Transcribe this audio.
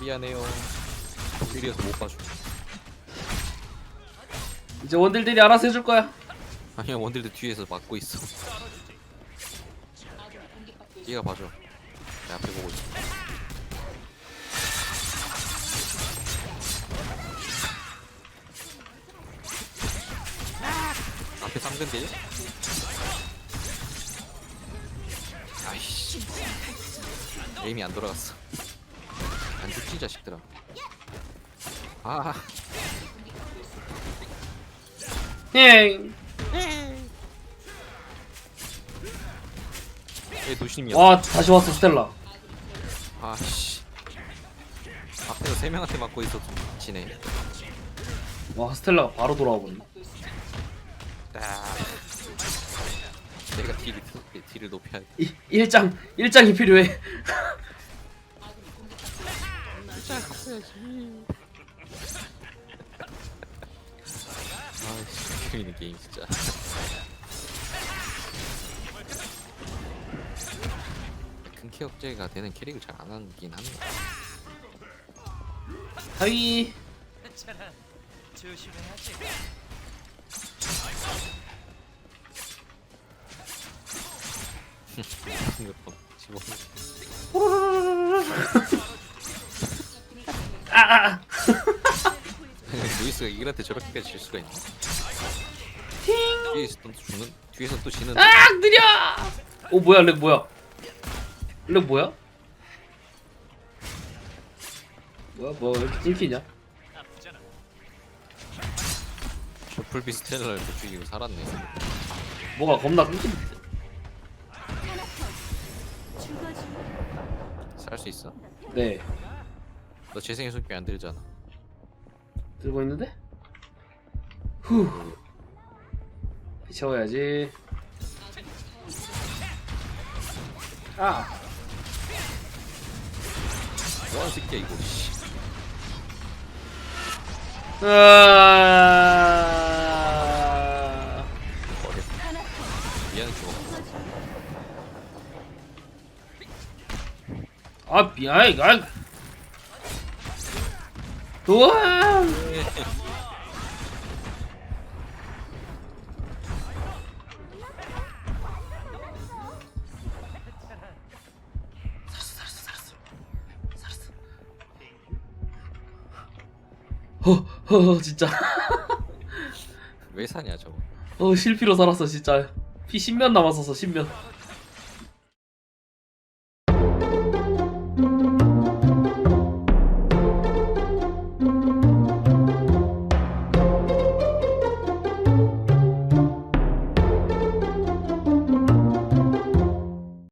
미안해요. 딜이어서 못 봐줘. 이제 원딜들이 알아서 해줄 거야. 아니야 원딜들 뒤에서 막고 있어. 얘가 봐줘. 내 앞에 보고 있어. 앞에 쌍근딜? 아이씨. 에임이 안 돌아갔어. 안 죽지 자식들아. 아, 예. 얘 노심이야. 와 다시 왔어 스텔라. 아씨. 앞에서 세 명한테 맞고 있어도 지네. 와 스텔라가 바로 돌아와 버네. 아. 내가 딜이 딜을 높여야 돼. 이- 일장 일장이 필요해. 진짜 갚아야지. 아이씨, 재밌는 게임 진짜. 큰 키 억제가 되는 캐릭을 잘 안 하긴 합니다. 몇번 지금 아, 아. 루이스가 이글한테 저렇게까지 질 수가 있나? 뒤에서 또 죽는 뒤에서 또 지는 아 느려. 오 뭐야 렉 뭐야? 렉 뭐야? 뭐야 뭐 왜 이렇게 끊기냐? 셔플 비스텔라를 못 죽이고 살았네. 뭐가 겁나 끊기는데. 살 수 있어? 네 너 재생의 손길 안 들잖아. 들고 있는데? 후. 채워야지. 아. 뭐하는 새끼야 이거. 씨. 아. 어려. 미안해 죽어. 아 미안 아. 우와. 허허 진짜. 왜 사냐 저거. 어 실피로 살았어 진짜. 피 10면 남았었어 10면